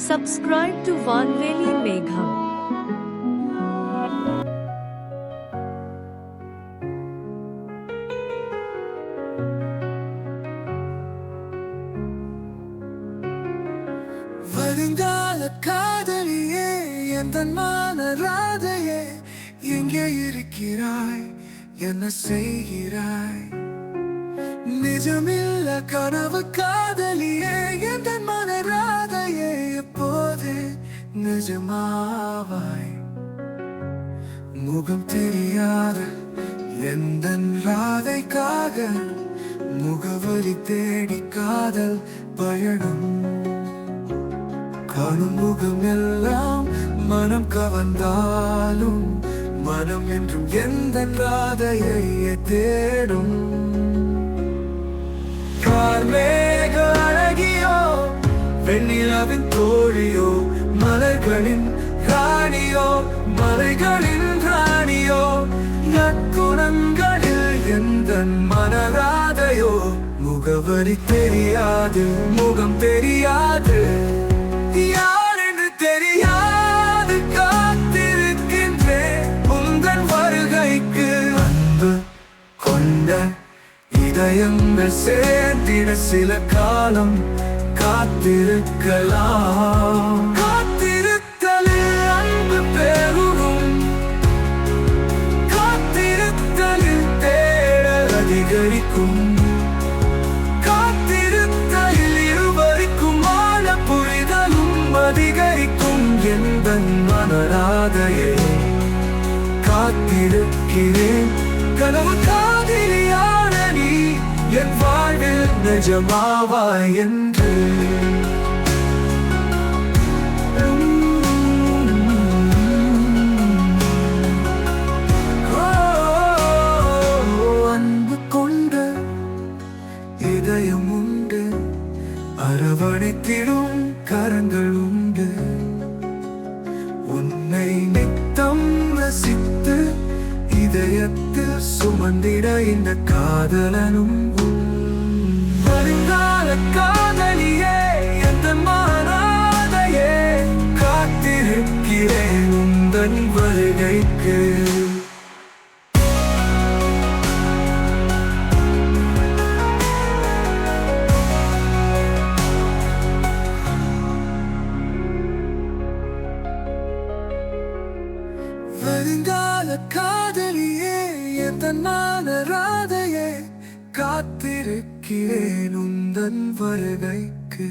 Subscribe to Vanveli Megham. வருங்கால காதலியே எந்த ராதையே எங்கே இருக்கிறாய் என்ன செய்கிறாய் நிஜமில்ல கனவு காதலியே நிஜமாவாய் முகம் தெரியாத எந்த ராதைக்காக? முகவரி தேடி காதல் பயணம். காணும் முகம் எல்லாம் மனம் கவர்ந்தாலும் மனம் என்றும் எந்த ராதையை தேடும். கார்மேக அழகியோ வெண்ணிலவின் தோழியோ மலர்களின் ராணியோ மலைகளின் ராணியோ நற்குணங்களில் எந்த மனராதையோ? முகவரி தெரியாது முகம் தெரியாது. யார் தெரியாது காத்திருக்கின்றேன் உங்கள் வருகைக்கு அன்பு கொண்ட இதயங்கள் சேர்ந்திட சில காலம் காத்திருக்கலாம். அதிகரிக்கும் காத்திருத்தலில் இருவருக்கும் ஆழ புரிதலும் அதிகரிக்கும் எந்த மனராதையே. காத்திருக்கிறேன் கனவு காதிரியான நீ என் வாழ்வில் நிஜமாவாய் என்று. அரவணைத்திடும் கரங்கள் உண்டு. உன்னை நித்தம் ரசித்து இதயத்தில் சுமந்திட இந்த காதலனும் வருங்கால காதலியே எந்த மாறாதையே காத்திருக்கிறேன் உந்தன் வருகைக்கு. வருங்கால காதலியே எந்த ராதையே காத்திருக்கிறேன் உந்தன் வருகைக்கு.